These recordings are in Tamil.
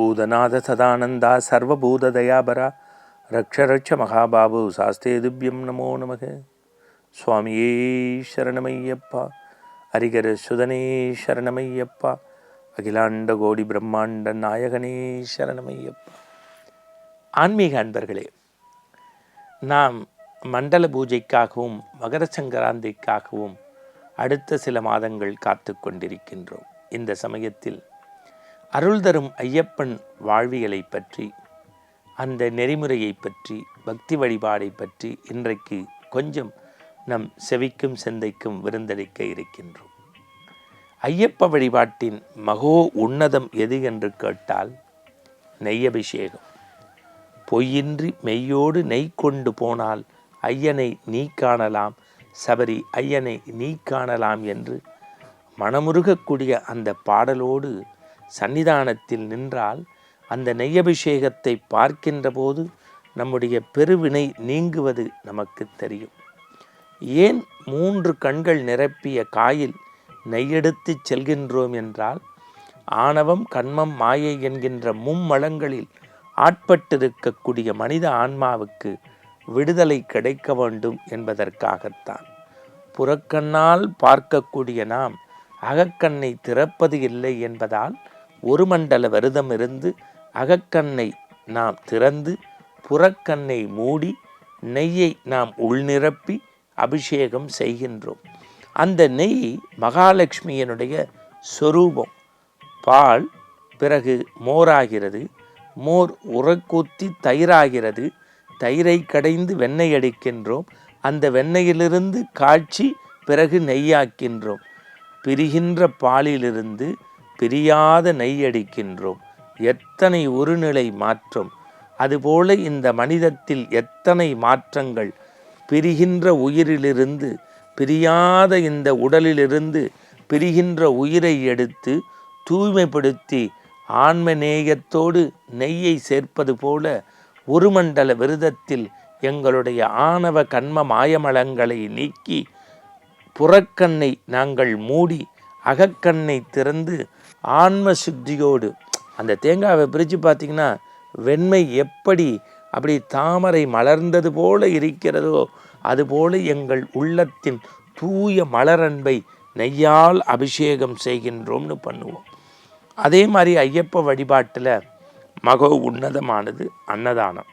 பூதநாத சதானந்தா சர்வபூத தயாபரா ரக்ஷரட்ச மகாபாபு சாஸ்தே திவ்யம் நமோ நமக. சுவாமியே சரணமையப்பா அரிகர சுதனே சரணமையப்பா அகிலாண்ட கோடி பிரம்மாண்ட நாயகனே சரணமையப்பா. ஆன்மீக அன்பர்களே நாம் மண்டல பூஜைக்காகவும் மகர சங்கராந்திக்காகவும் அடுத்த சில மாதங்கள் காத்து கொண்டிருக்கின்றோம். இந்த சமயத்தில் அருள் தரும் ஐயப்பன் வாழ்வியலை பற்றி அந்த நெறிமுறையை பற்றி பக்தி வழிபாடை பற்றி இன்றைக்கு கொஞ்சம் நம் செவிக்கும் செந்தைக்கும் விருந்தளிக்க இருக்கின்றோம். ஐயப்ப வழிபாட்டின் மகோ உன்னதம் எது என்று கேட்டால் நெய்யபிஷேகம். பொய்யின்றி மெய்யோடு நெய் கொண்டு போனால் ஐயனை நீ காணலாம் சபரி ஐயனை நீ காணலாம் என்று மனமுருகக்கூடிய அந்த பாடலோடு சன்னிதானத்தில் நின்றால் அந்த நெய்யபிஷேகத்தை பார்க்கின்ற போது நம்முடைய பெருவினை நீங்குவது நமக்கு தெரியும். ஏன் மூன்று கண்கள் நிரப்பிய காயில் நெய்யெடுத்து செல்கின்றோம் என்றால் ஆணவம் கண்மம் மாயை என்கின்ற மும்மலங்களில் ஆட்பட்டிருக்கக்கூடிய மனித ஆன்மாவுக்கு விடுதலை கிடைக்க வேண்டும் என்பதற்காகத்தான். புறக்கண்ணால் பார்க்கக்கூடிய நாம் அகக்கண்ணை திறப்பது இல்லை என்பதால் ஒரு மண்டல விரதம் இருந்து அகக்கண்ணை நாம் திறந்து புறக்கண்ணை மூடி நெய்யை நாம் உள்நிரப்பி அபிஷேகம் செய்கின்றோம். அந்த நெய் மகாலட்சுமியினுடைய சொரூபம். பால் பிறகு மோராகிறது. மோர் உரக்கூத்தி தயிராகிறது. தயிரை கடைந்து வெண்ணெய் அடிக்கின்றோம். அந்த வெண்ணெயிலிருந்து காய்ச்சி பிறகு நெய்யாக்கின்றோம். பிரிகின்ற பாலிலிருந்து பிரியாத நெய்யடிக்கின்றோம் எத்தனை ஒருநிலை மாற்றம். அதுபோல இந்த மனிதத்தில் எத்தனை மாற்றங்கள். பிரிகின்ற உயிரிலிருந்து பிரியாத இந்த உடலிலிருந்து பிரிகின்ற உயிரை எடுத்து தூய்மைப்படுத்தி ஆன்மநேயத்தோடு நெய்யை சேர்ப்பது போல ஒரு மண்டல விரதத்தில் எங்களுடைய ஆணவ கண்ம மாயமலங்களை நீக்கி புறக்கண்ணை நாங்கள் மூடி அகக்கண்ணை திறந்து ஆன்ம சுத்தியோடு. அந்த தேங்காவை பிரித்து பார்த்தீங்கன்னா வெண்மை எப்படி அப்படி தாமரை மலர்ந்தது போல இருக்கிறதோ அதுபோல எங்கள் உள்ளத்தின் தூய மலரன்பை நெய்யால் அபிஷேகம் செய்கின்றோம்னு பண்ணுவோம். அதே மாதிரி ஐயப்ப வழிபாட்டில் மக உன்னதமானது அன்னதானம்.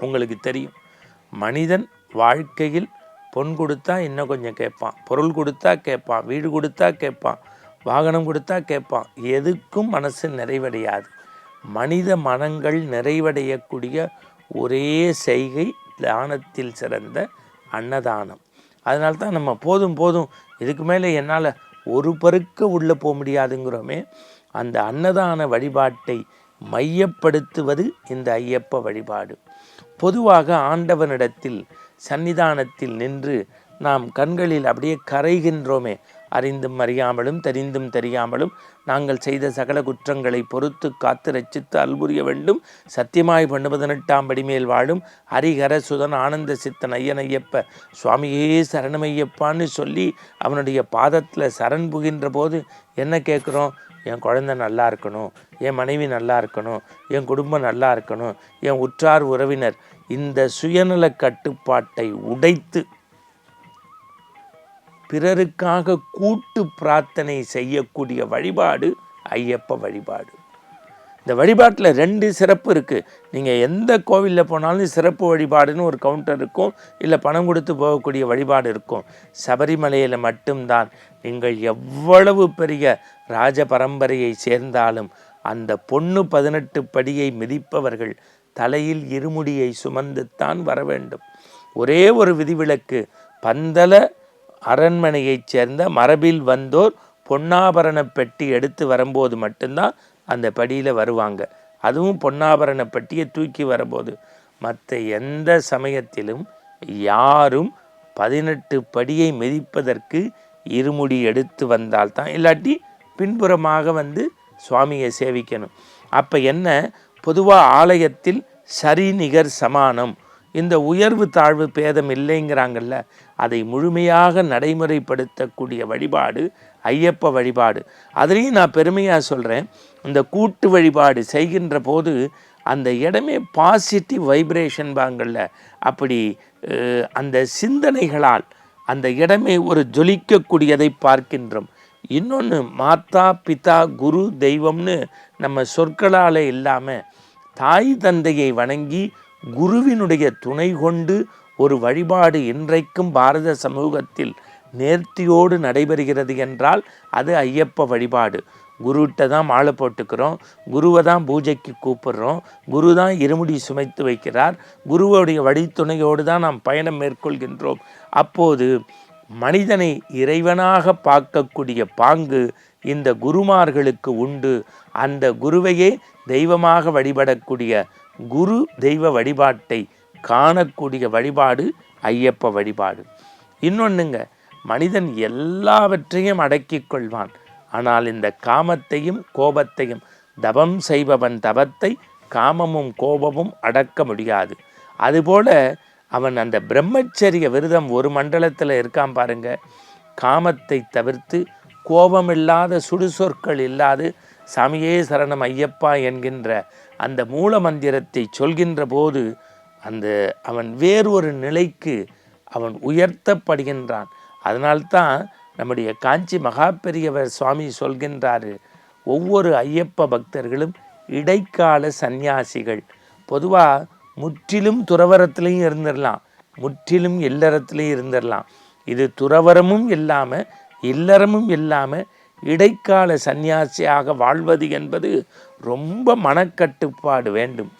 உங்களுக்கு தெரியும் மனிதன் வாழ்க்கையில் பொன் கொடுத்தா இன்னும் கொஞ்சம் கேட்பான். பொருள் கொடுத்தா கேட்பான். வீடு கொடுத்தா கேட்பான். வாகனம் கொடுத்தா கேட்பான். எதுக்கும் மனசு நிறைவடையாது. மனித மனங்கள் நிறைவடையக்கூடிய ஒரே செய்கை தானத்தில் சிறந்த அன்னதானம். அதனால தான் நம்ம போதும் போதும். இதுக்கு மேலே என்னால் ஒரு பருக்க உள்ளே போக முடியாதுங்கிறோமே. அந்த அன்னதான வழிபாட்டை மையப்படுத்துவது இந்த ஐயப்ப வழிபாடு. பொதுவாக ஆண்டவனிடத்தில் சன்னிதானத்தில் நின்று நாம் கண்களில் அப்படியே கரைகின்றோமே. அறிந்தும் அறியாமலும் தெரிந்தும் தெரியாமலும் நாங்கள் செய்த சகல குற்றங்களை பொறுத்து காத்து ரச்சித்து அல்புரிய வேண்டும். சத்தியமாய் பண்ணுவதனெட்டாம் படிமேல் வாழும் ஹரிகர சுதன் ஆனந்த சித்தன் ஐயன் ஐயப்ப சுவாமியே சரணமையப்பான்னு சொல்லி அவனுடைய பாதத்தில் சரண் புகின்ற போது என்ன கேட்குறோம் என் குழந்தை நல்லா இருக்கணும் என் மனைவி நல்லா இருக்கணும் என் குடும்பம் நல்லா இருக்கணும் என் உற்றார் உறவினர் இந்த சுயநல கட்டுப்பாட்டை உடைத்து பிறருக்காக கூட்டு பிரார்த்தனை செய்யக்கூடிய வழிபாடு ஐயப்ப வழிபாடு. இந்த வழிபாட்டில் ரெண்டு சிறப்பு இருக்குது நீங்கள் எந்த கோவிலில் போனாலும் சிறப்பு வழிபாடுன்னு ஒரு கவுண்டர் இருக்கும். இல்லை பணம் கொடுத்து போகக்கூடிய வழிபாடு இருக்கும். சபரிமலையில் மட்டும்தான். நீங்கள் எவ்வளவு பெரிய ராஜ பரம்பரையை சேர்ந்தாலும் அந்த பொண்ணு பதினெட்டு படியை மிதிப்பவர்கள் தலையில் இருமுடியை சுமந்துத்தான் வர வேண்டும். ஒரே ஒரு விதிவிலக்கு பந்தல அரண்மனையைச் சேர்ந்த மரபில் வந்தோர் பொன்னாபரண பெட்டி எடுத்து வரும்போது மட்டும்தான் அந்த படியில் வருவாங்க. அதுவும் பொன்னாபரணப்பட்டியை தூக்கி வரும்போது மற்ற எந்த சமயத்திலும் யாரும் பதினெட்டு படியை மிதிப்பதற்கு இருமுடி எடுத்து வந்தால்தான். இல்லாட்டி பின்புறமாக வந்து சுவாமியை சேவிக்கணும். அப்போ என்ன? பொதுவாக ஆலயத்தில் சரி நிகர் சமானம். இந்த உயர்வு தாழ்வு பேதம் இல்லைங்கிறாங்கல்ல அதை முழுமையாக நடைமுறைப்படுத்தக்கூடிய வழிபாடு ஐயப்ப வழிபாடு. அதுலேயும் நான் பெருமையாக சொல்கிறேன் இந்த கூட்டு வழிபாடு செய்கின்ற போது அந்த இடமே பாசிட்டிவ் வைப்ரேஷன் பாங்கல்ல. அப்படி அந்த சிந்தனைகளால் அந்த இடமே ஒரு ஜொலிக்கக்கூடியதை பார்க்கின்றோம். இன்னொன்று மாதா பிதா குரு தெய்வம்னு நம்ம சொற்களால் இல்லாமல் தாய் தந்தையை வணங்கி குருவினுடைய துணை கொண்டு ஒரு வழிபாடு இன்றைக்கும் பாரத சமூகத்தில் நேர்த்தியோடு நடைபெறுகிறது என்றால் அது ஐயப்ப வழிபாடு. குருகிட்ட தான் மாலை போட்டுக்கிறோம் குருவை தான் பூஜைக்கு கூப்பிடுறோம் குரு தான் இருமுடி சுமைத்து வைக்கிறார் குருவோடைய வழித்துணையோடு தான் நாம் பயணம் மேற்கொள்கின்றோம். அப்போது மனிதனை இறைவனாக பார்க்கக்கூடிய பாங்கு இந்த குருமார்களுக்கு உண்டு. அந்த குருவையே தெய்வமாக வழிபடக்கூடிய குரு தெய்வ வழிபாட்டை காணக்கூடிய வழிபாடு ஐயப்ப வழிபாடு. இன்னொன்றுங்க மனிதன் எல்லாவற்றையும் அடக்கிக் கொள்வான். ஆனால் இந்த காமத்தையும் கோபத்தையும் தபம் செய்பவன் தவத்தை காமமும் கோபமும் அடக்க முடியாது. அதுபோல அவன் அந்த பிரம்மச்சரிய விரதம் ஒரு மண்டலத்தில் இருக்கான் பாருங்க. காமத்தை தவிர்த்து கோபமில்லாத சுடுசொற்கள் இல்லாது சாமியே சரணம் ஐயப்பா என்கின்ற அந்த மூல மந்திரத்தை சொல்கின்ற போது அந்த அவன் வேறொரு நிலைக்கு அவன் உயர்த்தப்படுகின்றான். அதனால்தான் நம்முடைய காஞ்சி மகா பெரியவர் சுவாமி சொல்கின்றாரு ஒவ்வொரு ஐயப்ப பக்தர்களும் இடைக்கால சந்நியாசிகள். பொதுவாக முற்றிலும் துறவரத்துலேயும் இருந்துடலாம் முற்றிலும் இல்லறத்துலேயும் இருந்துடலாம் இது துறவரமும் இல்லாமல் இல்லறமும் இல்லாமல் இடைக்கால சந்நியாசியாக வாழ்வது என்பது ரொம்ப மனக்கட்டுப்பாடு வேண்டும்.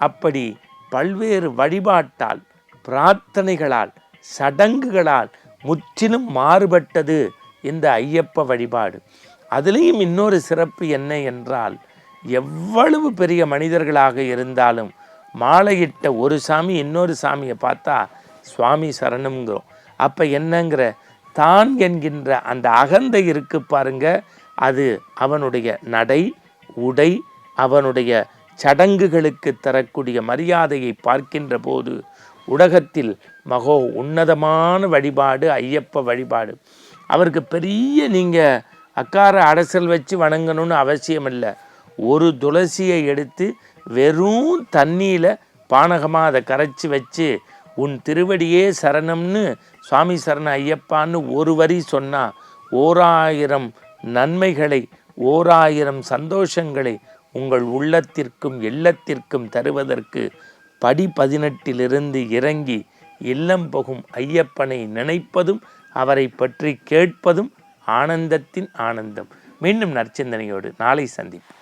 அப்படி பல்வேறு வழிபாட்டால் பிரார்த்தனைகளால் சடங்குகளால் முற்றிலும் மாறுபட்டது இந்த ஐயப்ப வழிபாடு. அதுலேயும் இன்னொரு சிறப்பு என்ன என்றால் எவ்வளவு பெரிய மனிதர்களாக இருந்தாலும் மாலையிட்ட ஒரு சாமி இன்னொரு சாமியை பார்த்தா சுவாமி சரணம்ங்கிறோம். அப்போ என்னங்கிற தான் என்கின்ற அந்த அகந்தை இருக்கு பாருங்க அது அவனுடைய நடை உடை அவனுடைய சடங்குகளுக்கு தரக்கூடிய மரியாதையை பார்க்கின்ற போது உலகத்தில் மகோ உன்னதமான வழிபாடு ஐயப்ப வழிபாடு. அவருக்கு பெரிய நீங்கள் அக்கார அரசல் வச்சு வணங்கணும்னு அவசியம் இல்லை ஒரு துளசியை எடுத்து வெறும் தண்ணியில் பானகமாக அதை கரைச்சி வச்சு உன் திருவடியே சரணம்னு சுவாமி சரண ஐயப்பான்னு ஒரு வரி சொன்னால் ஓராயிரம் நன்மைகளை ஓராயிரம் சந்தோஷங்களை உங்கள் உள்ளத்திற்கும் எல்லத்திற்கும் தருவதற்கு படி பதினெட்டிலிருந்து இறங்கி இல்லம் புகும் ஐயப்பனை நினைப்பதும் அவரை பற்றி கேட்பதும் ஆனந்தத்தின் ஆனந்தம். மீண்டும் நற்சிந்தனையோடு நாளை சந்திப்போம்.